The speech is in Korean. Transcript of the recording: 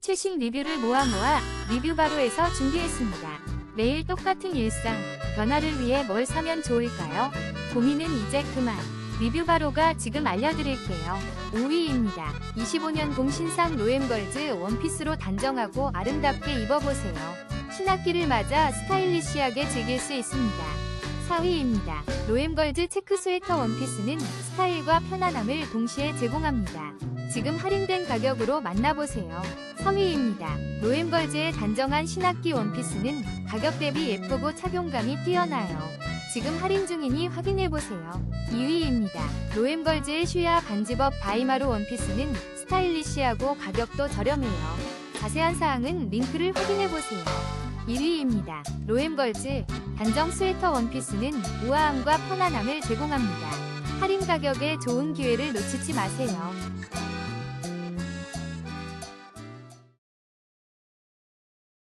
최신 리뷰를 모아 모아 리뷰 바로에서 준비했습니다. 매일 똑같은 일상, 변화를 위해 뭘 사면 좋을까요? 고민은 이제 그만. 리뷰 바로가 지금 알려드릴게요. 5위입니다. 25년 봄 신상 로엠걸즈 원피스로 단정하고 아름답게 입어보세요. 신학기를 맞아 스타일리시하게 즐길 수 있습니다. 4위입니다. 로엠걸즈 체크 스웨터 원피스는 스타일과 편안함을 동시에 제공합니다. 지금 할인된 가격으로 만나보세요. 3위입니다. 로엠걸즈의 단정한 신학기 원피스는 가격 대비 예쁘고 착용감이 뛰어나요. 지금 할인 중이니 확인해보세요. 2위입니다. 로엠걸즈의 슈야 반지법 바이마루 원피스는 스타일리시하고 가격도 저렴해요. 자세한 사항은 링크를 확인해보세요. 1위입니다. 로엠걸즈 단정 스웨터 원피스는 우아함과 편안함을 제공합니다. 할인 가격에 좋은 기회를 놓치지 마세요.